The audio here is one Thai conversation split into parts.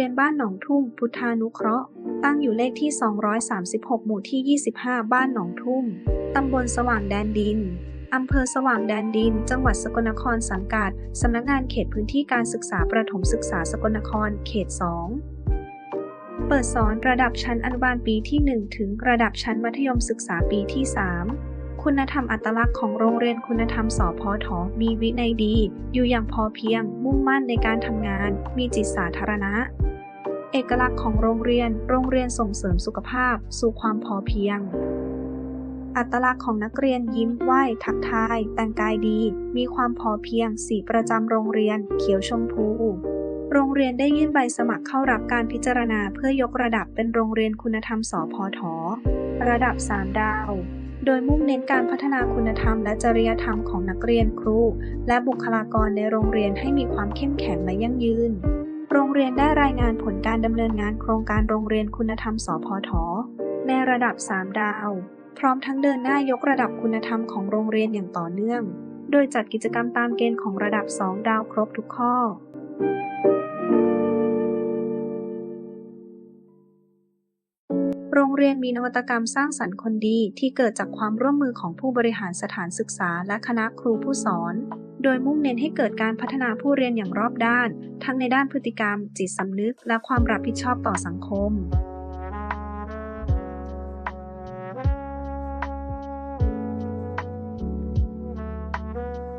รียนบ้านหนองทุ่ม พุทธานุเคราะห์ ตั้งอยู่เลขที่ 236 หมู่ที่ 25 บ้านหนองทุ่ม ตำบลสว่างแดนดิน อำเภอสว่างแดนดิน จังหวัดสกลนครสังกัด สำนักงานเขตพื้นที่การศึกษาประถมศึกษาสกลนคร เขต 2 เปิดสอนระดับชั้นอนุบาลปีที่ 1 ถึงระดับชั้นมัธยมศึกษาปีที่ 3คุณธรรมอัตลักษณ์ของโรงเรียนคุณธรรมสพทมีวินัยดี อยู่อย่างพอเพียง มุ่งมั่นในการทำงาน มีจิตสาธารณะ เอกลักษณ์ของโรงเรียน โรงเรียนส่งเสริมสุขภาพ สู่ความพอเพียง อัตลักษณ์ของนักเรียนยิ้มไหวทักทาย แต่งกายดี มีความพอเพียง สีประจำโรงเรียน เขียวชมพู โรงเรียนได้ยื่นใบสมัครเข้ารับการพิจารณาเพื่อยกระดับเป็นโรงเรียนคุณธรรมสพทระดับ 3 ดาว โดยมุ่งเน้นการพัฒนาคุณธรรมและจริยธรรมของนักเรียนครู และบุคลากรในโรงเรียนให้มีความเข้มแข็งและยั่งยืน โรงเรียนได้รายงานผลการดำเนินงานโครงการโรงเรียนคุณธรรม สพท ในระดับ 3 ดาว พร้อมทั้งเดินหน้ายกระดับคุณธรรมของโรงเรียนอย่างต่อเนื่อง โดยจัดกิจกรรมตามเกณฑ์ของระดับ 2 ดาวครบทุกข้อ โรงเรียนมีนวัตกรรมสร้างสรรค์คนดีที่เกิดจากความร่วมมือของผู้บริหารสถานศึกษาและคณะครูผู้สอน โดยมุ่งเน้นให้เกิดการพัฒนาผู้เรียนอย่างรอบด้าน ทั้งในด้านพฤติกรรม จิตสำนึก และความรับผิดชอบต่อสังคม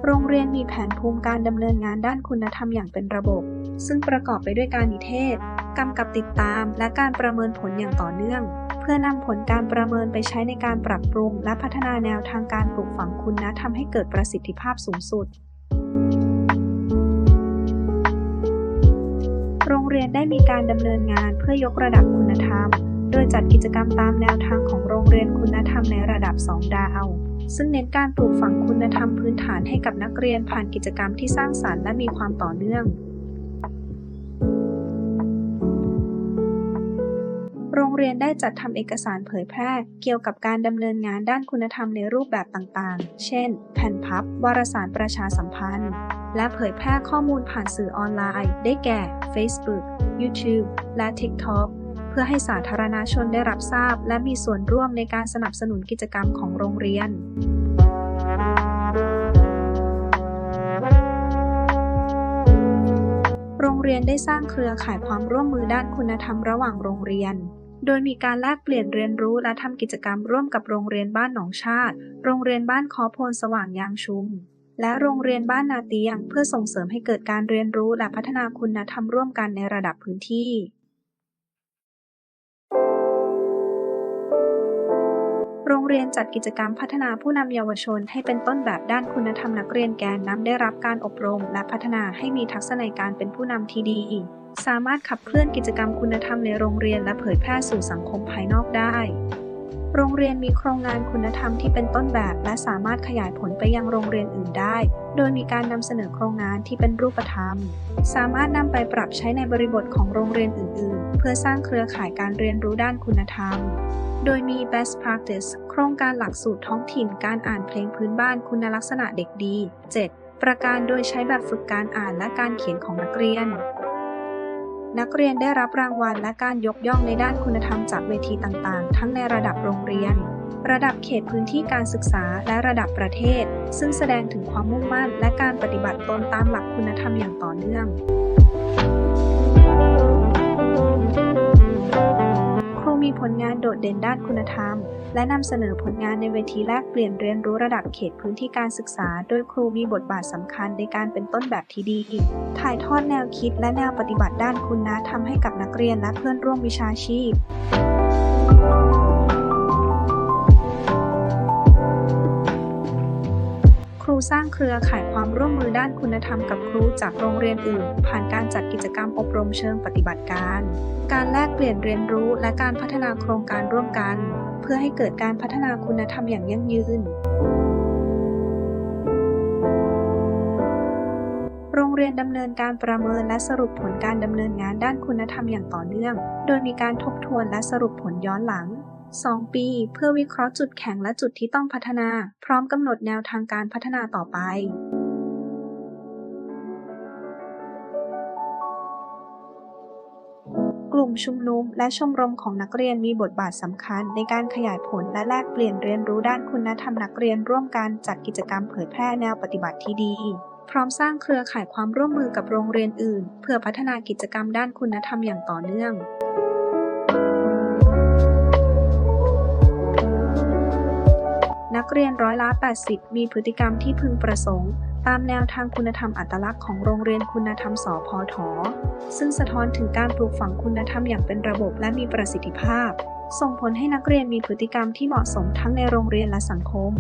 โรงเรียนมีแผนภูมิการดำเนินงานด้านคุณธรรมอย่างเป็นระบบ ซึ่งประกอบไปด้วยการนิเทศ กำกับติดตาม และการประเมินผลอย่างต่อเนื่อง เพื่อนำผลการประเมินไปใช้ในการปรับปรุง และพัฒนาแนวทางการปลูกฝังคุณธรรมให้เกิดประสิทธิภาพสูงสุด โรงเรียนได้มีการดำเนินงานเพื่อยกระดับคุณธรรม โดยจัดกิจกรรมตามแนวทางของโรงเรียนคุณธรรมในระดับ 2 ดาว ซึ่งเน้นการปลูกฝังคุณธรรมพื้นฐานให้กับนักเรียนผ่านกิจกรรมที่สร้างสรรค์และมีความต่อเนื่อง โรงเรียนได้จัดทำเอกสารเผยแพร่ เกี่ยวกับการดำเนินงานด้านคุณธรรมในรูปแบบต่างๆ เช่น แผ่นพับ วารสารประชาสัมพันธ์ และเผยแพร่ข้อมูลผ่านสื่อออนไลน์ ได้แก่ Facebook YouTube และ TikTok เพื่อให้สาธารณชนได้รับทราบ และมีส่วนร่วมในการสนับสนุนกิจกรรมของโรงเรียนโรงเรียนได้สร้างเครือข่ายความร่วมมือด้านคุณธรรมระหว่างโรงเรียน โดยมีการแลกเปลี่ยนเรียนรู้และทำกิจกรรมร่วมกับโรงเรียนบ้านหนองชาติ โรงเรียนบ้านคอโพลสว่างยางชุม และโรงเรียนบ้านนาเตียง เพื่อส่งเสริมให้เกิดการเรียนรู้และพัฒนาคุณธรรมร่วมกันในระดับพื้นที่ โรงเรียนจัดกิจกรรมพัฒนาผู้นำเยาวชนให้เป็นต้นแบบด้านคุณธรรมนักเรียนแกนนำได้รับการอบรม และพัฒนาให้มีทักษะในการเป็นผู้นำที่ดี สามารถขับเคลื่อนกิจกรรมคุณธรรมในโรงเรียนและเผยแพร่สู่สังคมภายนอกได้ โรงเรียนมีโครงงานคุณธรรมที่เป็นต้นแบบ และสามารถขยายผลไปยังโรงเรียนอื่นได้ โดยมีการนำเสนอโครงงานที่เป็นรูปธรรม สามารถนำไปปรับใช้ในบริบทของโรงเรียนอื่น ๆ เพื่อสร้างเครือข่ายการเรียนรู้ด้านคุณธรรม โดยมี Best Practice โครงการหลักสูตรท้องถิ่นการอ่านเพลงพื้นบ้านคุณลักษณะเด็กดี 7. ประการโดยใช้แบบฝึกการอ่านและการเขียนของนักเรียน นักเรียนได้รับรางวัลและการยกย่องในด้านคุณธรรมจากเวทีต่างๆ ทั้งในระดับโรงเรียน ระดับเขตพื้นที่การศึกษาและระดับประเทศ ซึ่งแสดงถึงความมุ่งมั่น และการปฏิบัติตนตามหลักคุณธรรมอย่างต่อเนื่อง มีผลงานโดดเด่นด้านคุณธรรม และนำเสนอผลงานในเวทีแลกเปลี่ยนเรียนรู้ระดับเขตพื้นที่การศึกษา โดยครูมีบทบาทสำคัญในการเป็นต้นแบบที่ดี ถ่ายทอดแนวคิดและแนวปฏิบัติด้านคุณธรรมให้กับนักเรียนและเพื่อนร่วมวิชาชีพ สร้างเครือข่ายความร่วมมือด้านคุณธรรมกับครูจากโรงเรียนอื่น ผ่านการจัดกิจกรรมอบรมเชิงปฏิบัติการ การแลกเปลี่ยนเรียนรู้และการพัฒนาโครงการร่วมกัน เพื่อให้เกิดการพัฒนาคุณธรรมอย่างยั่งยืนโรงเรียนดำเนินการประเมินและสรุปผลการดำเนินงานด้านคุณธรรมอย่างต่อเนื่อง โดยมีการทบทวนและสรุปผลย้อนหลัง 2 ปี เพื่อวิเคราะห์จุดแข็งและจุดที่ต้องพัฒนา พร้อมกำหนดแนวทางการพัฒนาต่อไปคลุ่มชุมนุมและชมรมของนักเรียนมีบทบาทสำคัญในการขยายผลและแลกเปลี่ยนเรียนรู้ด้านคุณธรรมนักเรียนร่วมกันจัดกิจกรรมเผยแพร่แนวปฏิบัติที่ดี พร้อมสร้างเครือข่ายความร่วมมือกับโรงเรียนอื่น เพื่อพัฒนากิจกรรมด้านคุณธรรมอย่างต่อเนื่อง นักเรียนร้อยละ 80 มีพฤติกรรมที่พึงประสงค์ ตามแนวทางคุณธรรมอัตลักษณ์ของโรงเรียนคุณธรรมสพท ซึ่งสะท้อนถึงการปลูกฝังคุณธรรมอย่างเป็นระบบและมีประสิทธิภาพ ส่งผลให้นักเรียนมีพฤติกรรมที่เหมาะสมทั้งในโรงเรียนและสังคม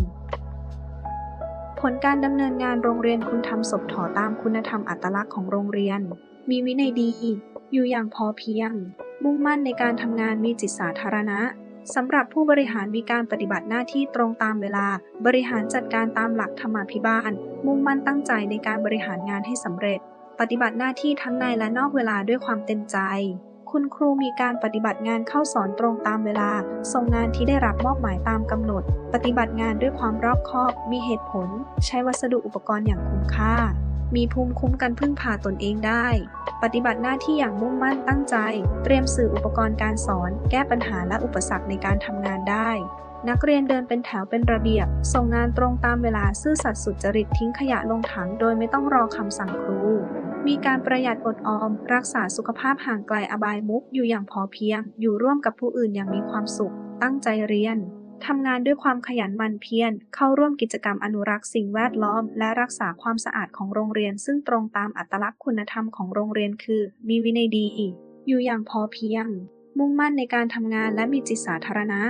ผลการดำเนินงานโรงเรียนคุณธรรมศพถอตามคุณธรรมอัตลักษณ์ของโรงเรียน มีวินัยดี อยู่อย่างพอเพียง มุ่งมั่นในการทำงานมีจิตสาธารณะ สำหรับผู้บริหารมีการปฏิบัติหน้าที่ตรงตามเวลา บริหารจัดการตามหลักธรรมาภิบาล มุ่งมั่นตั้งใจในการบริหารงานให้สำเร็จ ปฏิบัติหน้าที่ทั้งในและนอกเวลาด้วยความเต็มใจ คุณครูมีการปฏิบัติงานเข้าสอนตรงตามเวลา ส่งงานที่ได้รับมอบหมายตามกำหนด ปฏิบัติงานด้วยความรอบคอบ มีเหตุผล ใช้วัสดุอุปกรณ์อย่างคุ้มค่า มีภูมิคุ้มกันพึ่งพาตนเองได้ ปฏิบัติหน้าที่อย่างมุ่งมั่นตั้งใจ เตรียมสื่ออุปกรณ์การสอน แก้ปัญหาและอุปสรรคในการทำงานได้ นักเรียนเดินเป็นแถวเป็นระเบียบ ส่งงานตรงตามเวลาซื่อสัตย์สุจริตทิ้งขยะลงถังโดยไม่ต้องรอคำสั่งครู มีการประหยัดอดออม รักษาสุขภาพห่างไกลอบายมุกอยู่อย่างพอเพียง อยู่ร่วมกับผู้อื่นอย่างมีความสุข ตั้งใจเรียน ทำงานด้วยความขยันหมั่นเพียร เข้าร่วมกิจกรรมอนุรักษ์สิ่งแวดล้อม และรักษาความสะอาดของโรงเรียน ซึ่งตรงตามอัตลักษณ์คุณธรรมของโรงเรียนคือ มีวินัยดี อยู่อย่างพอเพียง มุ่งมั่นในการทำงานและมีจิตสาธารณะ